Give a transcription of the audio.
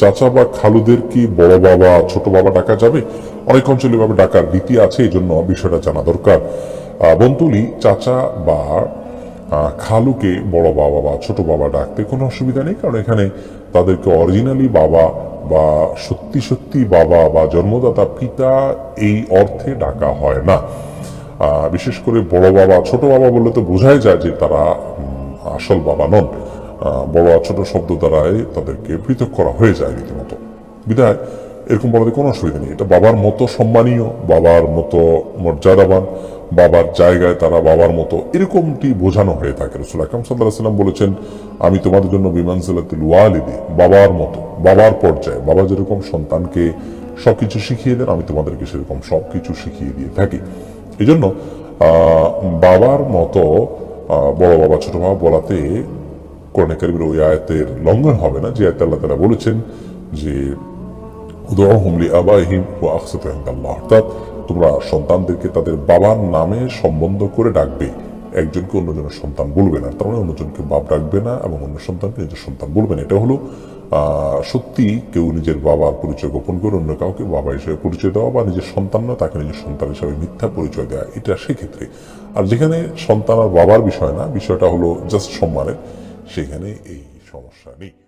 চাচা বা খালুদের কি বড় বাবা, ছোট বাবা ডাকা যাবে? অনেক অঞ্চলে ভাবে ডাকার রীতি আছে, এই জন্য বিষয়টা জানা দরকার। বন্তুলি চাচা বা খালুকে বড় বাবা বা ছোট বাবা ডাকতে কোনো অসুবিধা নেই, কারণ এখানে তাদেরকে অরিজিনালি বাবা বা সত্যি সত্যি বাবা বা জন্মদাতা পিতা এই অর্থে ডাকা হয় না। বিশেষ করে বড় বাবা, ছোট বাবা বললে তো বোঝাই যায় যে তারা আসল বাবা নন। বড় ছোট শব্দ দ্বারাই তাদেরকে পৃথক করা হয়ে যায় রীতিমতো। বিদায় এরকম বলাতে কোনো অসুবিধা নেই। এটা বাবার মতো সম্মানীয়, বাবার মতো মর্যাদাবান, বাবার জায়গায় তারা বাবার মতো এরকমটি বোঝানো হয়ে থাকে। রসুল আকরম সাল্লাহ সাল্লাম বলেছেন, আমি তোমাদের জন্য বিমান সালাতিল ওয়ালিদি, বাবার মতো, বাবার পর্যায়ে, বাবা যেরকম সন্তানকে সবকিছু শিখিয়ে দেন, আমি তোমাদেরকে সেরকম সবকিছু শিখিয়ে দিয়ে থাকি। এই জন্য বাবার মতো বড় বাবা, ছোট বাবা বলাতে কোরআনে কারিমের ওই আয়াতের লঙ্ঘন হবে না, যে আয়াতে আল্লাহ তারা বলেছেন যে উদরহম লি আবাহিম ও আকসাতু ইনদাল্লাহ অর্থাৎ তোমরা সন্তানদেরকে তাদের বাবার নামে সম্বন্ধ করে ডাকবে। একজনকে অন্যজনের সন্তান বলবে না, তার মানে অন্যজনকে বাপ ডাকবে না এবং অন্য সন্তানকে নিজের সন্তান বলবে না। এটা হলো সত্যি কেউ নিজের বাবার পরিচয় গোপন করে অন্য কাউকে বাবা হিসেবে পরিচয় দেওয়া বা নিজের সন্তান না তাকে নিজের সন্তান হিসেবে মিথ্যা পরিচয় দেওয়া, এটা সেক্ষেত্রে। আর যেখানে সন্তান আর বাবার বিষয় না, বিষয়টা হলো জাস্ট সম্মানের। সেখানে এই সমস্যা নেই।